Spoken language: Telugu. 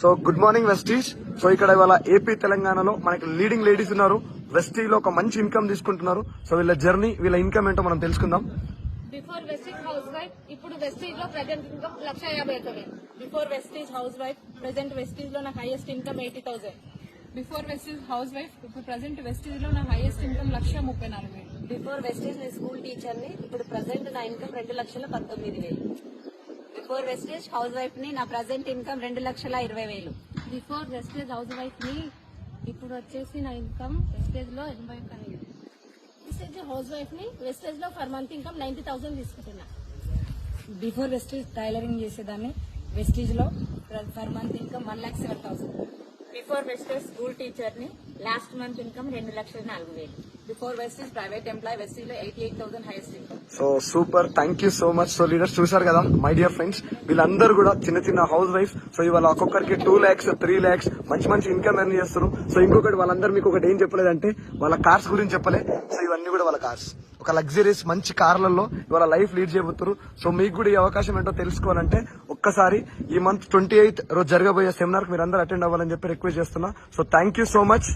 So good morning Vestige so ఇక్కడ ఇవాళ ఏపీ తెలంగాణలో మనకి లీడింగ్ లేడీస్ ఉన్నారు. వెస్టీజ్లో ఒక మంచి ఇన్కమ్ తీసుకుంటున్నారు. సో వీళ్ళ జర్నీ వీళ్ళ ఇన్కమ్ ఏంటో మనం తెలుసుకుందాం. బిఫోర్ వెస్టేజ్ హౌస్ వైఫ్ ఇప్పుడు వెస్టేజ్లో ప్రజెంట్ ఇన్కమ్ లక్ష యాభై వేలు. Before Vestige housewife present వెస్టేజ్లో నా highest income eighty thousand before Vestige housewife ఇప్పుడు ప్రజెంట్ వెస్టేజ్లో నా హైయెస్ట్ ఇన్కమ్ లక్ష ముప్పై నాలుగు వేలు. బిఫోర్ వెస్టేజ్ నేను స్కూల్ టీచర్ని ఇప్పుడు ప్రజెంట్ నా ఇన్కమ్ రెండు లక్షల పంతొమ్మిది వేలు. బిఫోర్ వెస్టేజ్ హౌస్ వైఫ్ని నా ప్రజెంట్ ఇన్కమ్ రెండు లక్షల ఇరవై వేలు. బిఫోర్ వెస్టేజ్ హౌస్ వైఫ్ని ఇప్పుడు వచ్చేసి నా ఇన్కమ్ వెస్టేజ్లో ఎనభై ఒక్క వేలు. వెస్టేజ్ హౌస్ వైఫ్ని వెస్టేజ్లో per month income ninety thousand తీసుకుంటున్నా. బిఫోర్ వెస్టేజ్ టైలరింగ్ చేసేదాన్ని వెస్టేజ్లో per month income one lakh seven thousand. Before Vestige school టీచర్ని లాస్ట్ మంత్ ఇన్కమ్ రెండు లక్షల నాలుగు వేలు. Before private employ eighty eight thousand highest so super thank you so much so leaders చూసారు కదా మై డియర్ ఫ్రెండ్స్ వీళ్ళందరూ కూడా చిన్న చిన్న హౌస్ వైఫ్ సో ఇవాళ ఒక్కొక్కరికి టూ ల్యాక్స్ త్రీ ల్యాక్స్ మంచి మంచి ఇన్కమ్ ఎర్న్ చేస్తారు సో ఇంకొకటి వాళ్ళందరూ మీకు ఒకటి ఏం చెప్పలేదంటే వాళ్ళ కార్స్ గురించి చెప్పలే. సో ఇవన్నీ కూడా వాళ్ళ కార్స్ ఒక లగ్జరీస్ మంచి కార్లలో ఇవాళ లైఫ్ లీడ్ చేయబోతున్నారు. సో మీకు కూడా ఈ అవకాశం ఏంటో తెలుసుకోవాలంటే ఒక్కసారి ఈ మంత్ ట్వంటీ ఎయిత్ రోజు జరగబోయే సెమినార్ మీరు అందరూ అటెండ్ అవ్వాలని చెప్పి రిక్వెస్ట్ చేస్తున్నా. So thank you so much